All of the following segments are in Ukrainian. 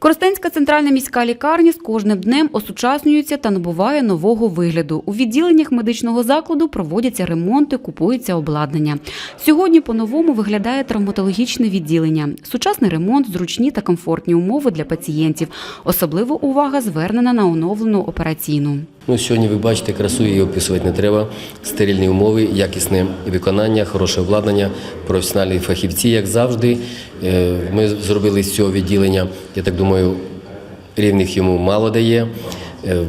Коростенська центральна міська лікарня з кожним днем осучаснюється та набуває нового вигляду. У відділеннях медичного закладу проводяться ремонти, купується обладнання. Сьогодні по-новому виглядає травматологічне відділення. Сучасний ремонт, зручні та комфортні умови для пацієнтів. Особлива увага звернена на оновлену операційну. Ну, сьогодні ви бачите, красу її описувати не треба. Стерильні умови, якісне виконання, хороше обладнання, професіональні фахівці, як завжди. Е, Ми зробили з цього відділення, я так думаю, рівних йому мало дає. Е,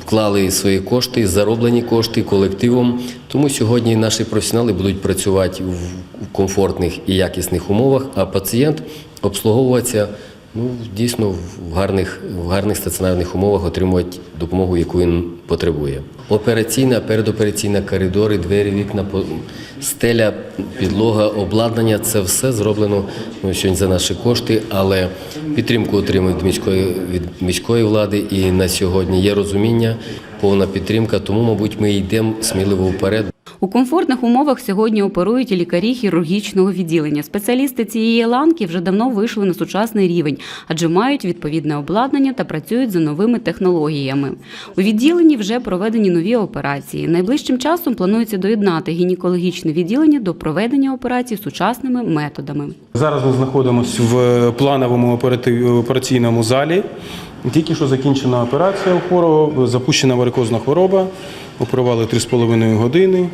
Вклали свої кошти, зароблені кошти колективом. Тому сьогодні наші професіонали будуть працювати в комфортних і якісних умовах, а пацієнт обслуговуватися ну, дійсно в гарних, в гарних стаціонарних умовах, отримувати допомогу, яку він потребує. Операційна, передопераційна, коридори, двері, вікна, стеля, підлога, обладнання це все зроблено ну, сьогодні за наші кошти, але підтримку отримують від міської, від міської влади і на сьогодні є розуміння, повна підтримка, тому, мабуть, ми йдемо сміливо вперед. У комфортних умовах сьогодні оперують і лікарі хірургічного відділення. Спеціалісти цієї ланки вже давно вийшли на сучасний рівень, адже мають відповідне обладнання та працюють за новими технологіями. У відділенні вже проведені нові операції. Найближчим часом планується доєднати гінекологічне відділення до проведення операцій сучасними методами. Зараз ми знаходимося в плановому операційному залі. Тільки що закінчена операція у хворого, запущена варикозна хвороба. Оперували 3,5 години.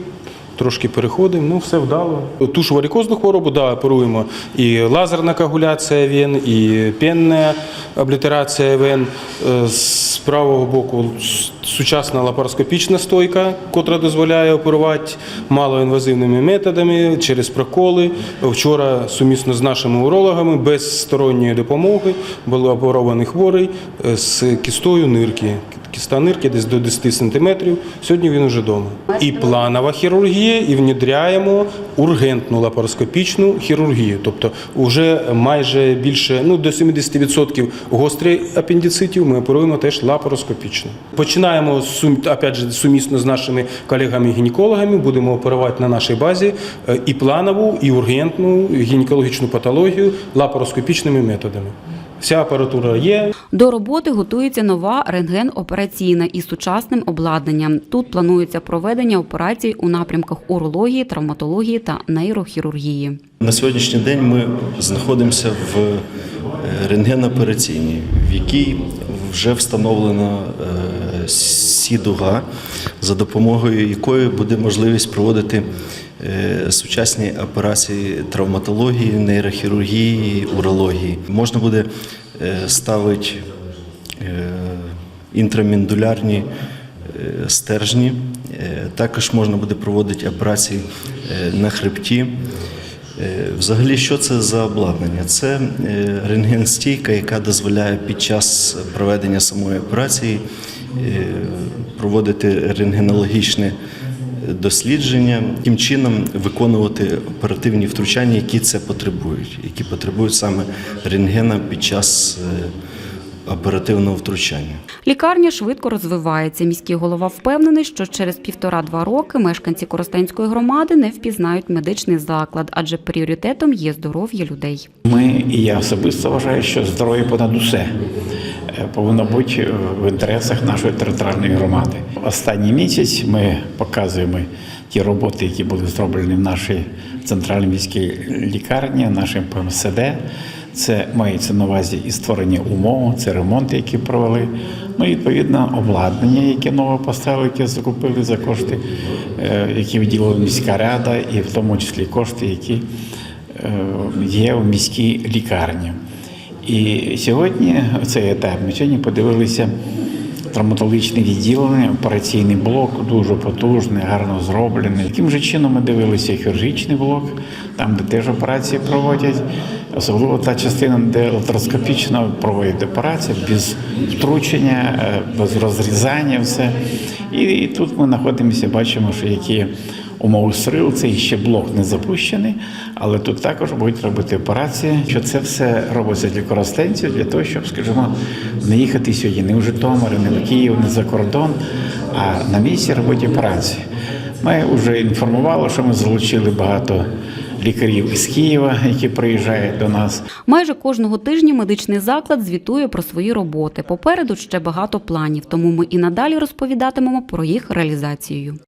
Трошки переходимо, ну все вдало. Ту ж варикозну хворобу, да, оперуємо і лазерна коагуляція вен, і пенна облітерація вен. Е, З правого боку сучасна лапароскопічна стойка, котра дозволяє оперувати малоінвазивними методами через проколи. Вчора сумісно з нашими урологами без сторонньої допомоги були оперований хворий е, з кістою нирки. Кіста нирки десь до 10 сантиметрів. Сьогодні він уже вдома. І планова хірургія, і внедряємо ургентну лапароскопічну хірургію. Тобто, вже майже більше ну до 70% гострих апендицитів ми оперуємо теж лапароскопічно. Починаємо сум- опять же, сумісно з нашими колегами-гінекологами. Будемо оперувати на нашій базі е, і планову, і ургентну гінекологічну патологію лапароскопічними методами. Вся апаратура є, До роботи готується нова рентген-операційна із сучасним обладнанням. Тут планується проведення операцій у напрямках урології, травматології та нейрохірургії. На сьогоднішній день ми знаходимося в е, рентгенопераційній, в якій вже встановлена е, сідуга, за допомогою якої буде можливість проводити е, сучасні операції травматології, нейрохірургії, урології. Можна буде е, ставити е, інтраміндулярні стержні. Також можна буде проводити операції на хребті. Взагалі, що це за обладнання? Це рентгенстійка, яка дозволяє під час проведення самої операції проводити рентгенологічне дослідження, тим чином виконувати оперативні втручання, які це потребують, які потребують саме рентгена під час е, оперативного втручання. Лікарня швидко розвивається. Міський голова впевнений, що через півтора-два роки мешканці Коростенської громади не впізнають медичний заклад, адже пріоритетом є здоров'я людей. Ми і я особисто вважаю, що здоров'я понад усе е, повинно бути е, в інтересах нашої територіальної громади. Останній місяць ми показуємо ті роботи, які були зроблені в нашій центральній міській лікарні, нашим ПМСД. Це мається на увазі і створення умов, це ремонти, які провели. Ну і відповідно обладнання, яке нове поставили, яке закупили за кошти, е, які виділила міська рада, і в тому числі кошти, які е, є в міській лікарні. І сьогодні цей етап ми сьогодні подивилися травматологічне відділення, операційний блок дуже потужний, гарно зроблений. Яким же чином ми дивилися хірургічний блок, там, де теж операції проводять, особливо та частина, де лапароскопічно проводять операції без втручення, е, без розрізання, все. І, і тут ми знаходимося, бачимо, що які умови стрил, цей ще блок не запущений, але тут також будуть робити операції. Що це все робиться для коростенців, для того, щоб, скажімо, не їхати сьогодні не в Житомир, не в Київ, не за кордон, а на місці робити операції. Ми вже інформували, що ми залучили багато лікарів із Києва, які приїжджають до нас. Майже кожного тижня медичний заклад звітує про свої роботи. Попереду ще багато планів, тому ми і надалі розповідатимемо про їх реалізацію.